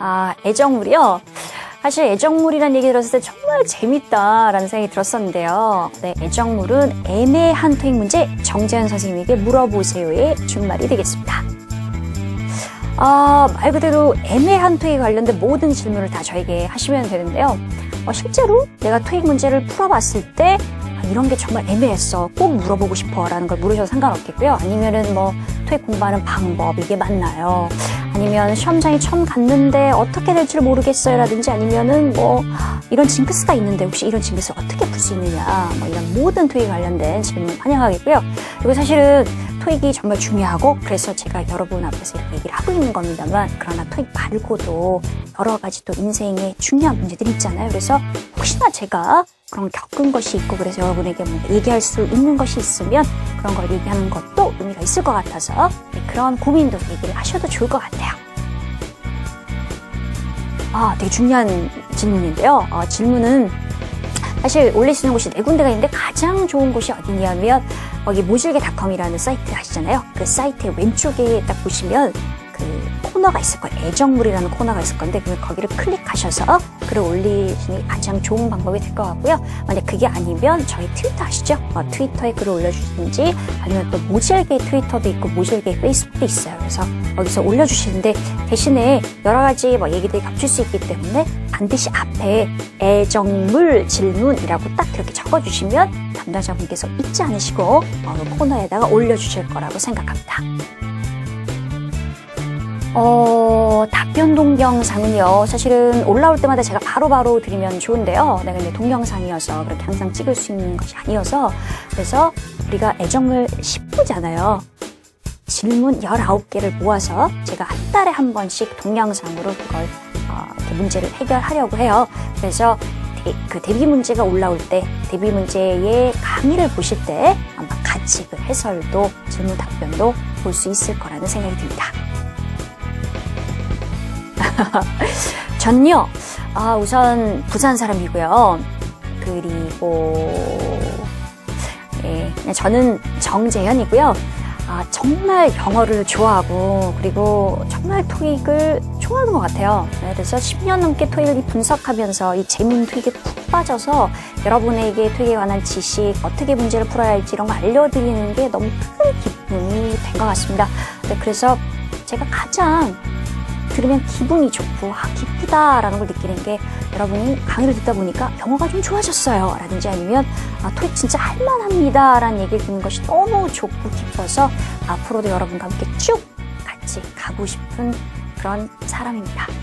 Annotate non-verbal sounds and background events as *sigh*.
아, 애정물이요? 사실 애정물이라는 얘기 들었을 때 정말 재밌다라는 생각이 들었었는데요. 네, 애정물은 애매한 토익 문제 정재현 선생님에게 물어보세요의 준말이 되겠습니다. 아, 말 그대로 애매한 토익 관련된 모든 질문을 다 저에게 하시면 되는데요. 어, 실제로 내가 토익 문제를 풀어봤을 때 아, 이런 게 정말 애매했어. 꼭 물어보고 싶어. 라는 걸 물으셔도 상관없겠고요. 아니면은 뭐 토익 공부하는 방법, 이게 맞나요? 아니면 시험장에 처음 갔는데 어떻게 될지 모르겠어요. 라든지 아니면은 뭐 이런 징크스가 있는데 혹시 이런 징크스를 어떻게 풀 수 있느냐. 뭐 이런 모든 토익 관련된 질문 환영하겠고요. 그리고 사실은 토익이 정말 중요하고 그래서 제가 여러분 앞에서 이렇게 얘기를 하고 있는 겁니다만 그러나 토익 말고도 여러 가지 또 인생에 중요한 문제들이 있잖아요. 그래서 혹시나 제가 그런 겪은 것이 있고 그래서 여러분에게 뭐 얘기할 수 있는 것이 있으면 그런 걸 얘기하는 것도 의미가 있을 것 같아서 네, 그런 고민도 얘기를 하셔도 좋을 것 같아요. 아, 되게 중요한 질문인데요. 어, 질문은 사실 올릴 수 있는 곳이 네 군데가 있는데 가장 좋은 곳이 어디냐면 거기 모질게닷컴이라는 사이트 아시잖아요. 그 사이트의 왼쪽에 딱 보시면 그 코너가 있을 거예요. 애정물이라는 코너가 있을 건데 그 거기를 클릭하셔서 글을 올리시는 게 가장 좋은 방법이 될 것 같고요. 만약 그게 아니면 저희 트위터 아시죠? 어, 트위터에 글을 올려주시든지 아니면 또 모질게 트위터도 있고 모질게 페이스북도 있어요. 그래서 거기서 올려주시는데 대신에 여러 가지 뭐 얘기들이 겹칠 수 있기 때문에 반드시 앞에 애정물 질문이라고 딱 그렇게 적어주시면 담당자분께서 잊지 않으시고 어, 그 코너에다가 올려주실 거라고 생각합니다. 어, 답변 동영상은요, 사실은 올라올 때마다 제가 바로바로 바로 드리면 좋은데요. 네, 근데 동영상이어서 그렇게 항상 찍을 수 있는 것이 아니어서, 그래서 우리가 애정을 10부잖아요. 질문 19개를 모아서 제가 한 달에 한 번씩 동영상으로 그걸, 어, 문제를 해결하려고 해요. 그래서 데, 그 대비 문제가 올라올 때, 대비 문제의 강의를 보실 때 아마 같이 그 해설도, 질문 답변도 볼 수 있을 거라는 생각이 듭니다. *laughs* 전요, 아, 우선 부산 사람이고요. 그리고, 예, 저는 정재현이고요. 아, 정말 영어를 좋아하고, 그리고 정말 토익을 좋아하는 것 같아요. 네, 그래서 10년 넘게 토익을 분석하면서 이 재미있는 토익에 푹 빠져서 여러분에게 토익에 관한 지식, 어떻게 문제를 풀어야 할지 이런 거 알려드리는 게 너무 큰 기쁨이 된 것 같습니다. 네, 그래서 제가 가장 들으면 기분이 좋고 아 기쁘다라는 걸 느끼는 게 여러분이 강의를 듣다 보니까 영어가 좀 좋아졌어요 라든지 아니면 아 토익 진짜 할만합니다 라는 얘기를 듣는 것이 너무 좋고 기뻐서 앞으로도 여러분과 함께 쭉 같이 가고 싶은 그런 사람입니다.